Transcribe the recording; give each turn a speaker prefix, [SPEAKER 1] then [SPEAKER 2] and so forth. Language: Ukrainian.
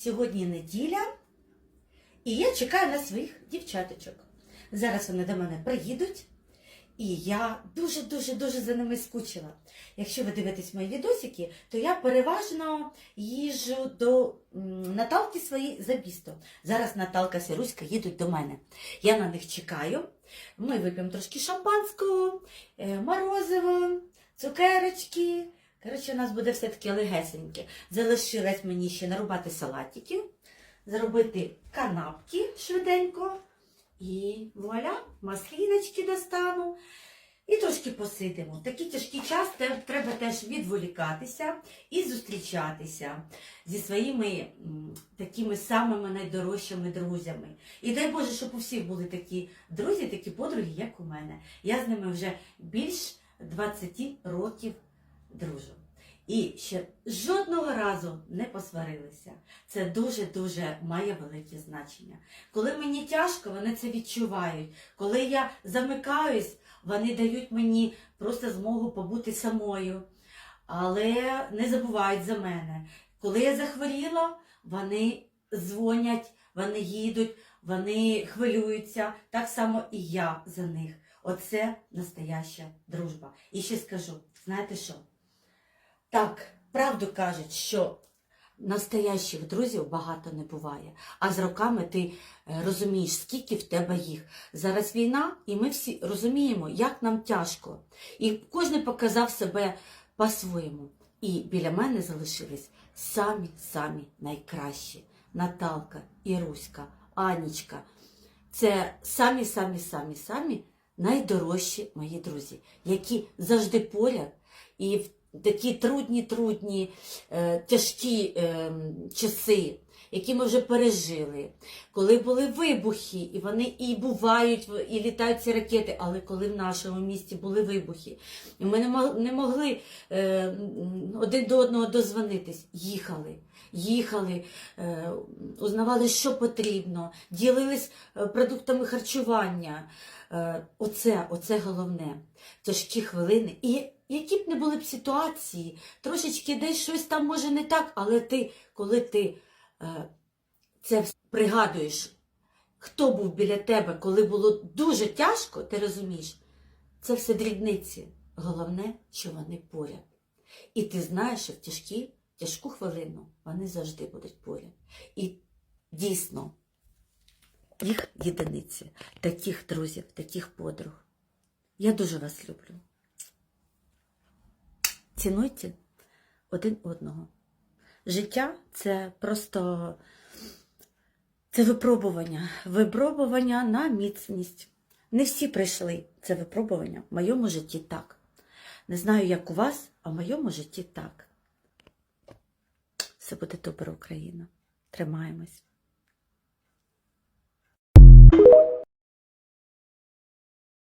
[SPEAKER 1] Сьогодні неділя, і я чекаю на своїх дівчаточок. Зараз вони до мене приїдуть, і я дуже-дуже дуже за ними скучила. Якщо ви дивитесь мої відосики, то я переважно їжджу до Наталки своєї за місто. Зараз Наталка Сіруська їдуть до мене. Я на них чекаю. Ми вип'ємо трошки шампанського, е, морозиво, цукерочки. Коротше, у нас буде все таки легесеньке. Залишилось мені ще нарубати салатиків, зробити канапки швиденько. І вуаля, масліночки достану. І трошки посидимо. Такий тяжкий час треба теж відволікатися і зустрічатися зі своїми такими самими найдорожчими друзями. І дай Боже, щоб у всіх були такі друзі, такі подруги, як у мене. Я з ними вже більш 20 років дружу. І ще жодного разу не посварилися. Це дуже-дуже має велике значення. Коли мені тяжко, вони це відчувають. Коли я замикаюсь, вони дають мені просто змогу побути самою, але не забувають за мене. Коли я захворіла, вони дзвонять, вони їдуть, вони хвилюються. Так само і я за них. Оце настояща дружба. І ще скажу, знаєте що? Так, правду кажуть, що настоящих друзів багато не буває. А з роками ти е, розумієш, скільки в тебе їх. Зараз війна, і ми всі розуміємо, як нам тяжко. І кожен показав себе по-своєму. І біля мене залишились самі-самі найкращі. Наталка, Іруська, Анічка. Це самі-самі-самі-самі найдорожчі мої друзі, які завжди поряд і в такі трудні, трудні, е, тяжкі е, часи, які ми вже пережили, коли були вибухи, і вони і бувають, і літають ці ракети, але коли в нашому місті були вибухи, і ми не могли е, один до одного дозвонитись, їхали. Їхали, е, узнавали, що потрібно, ділились е, продуктами харчування. Е, Оце, оце головне. Тяжкі хвилини. І які б не були б ситуації, трошечки десь щось там може не так, але ти, коли ти це вс- пригадуєш, хто був біля тебе, коли було дуже тяжко, ти розумієш, це все дрібниці. Головне, що вони поряд. І ти знаєш, що в тяжкі, тяжку хвилину вони завжди будуть поряд. І дійсно, їх єдиниці, таких друзів, таких подруг. Я дуже вас люблю. Цінуйте один одного. Життя це просто це випробування. Випробування на міцність. Не всі прийшли це випробування. В моєму житті так. Не знаю, як у вас, а в моєму житті так. Все буде добре, Україна. Тримаємось.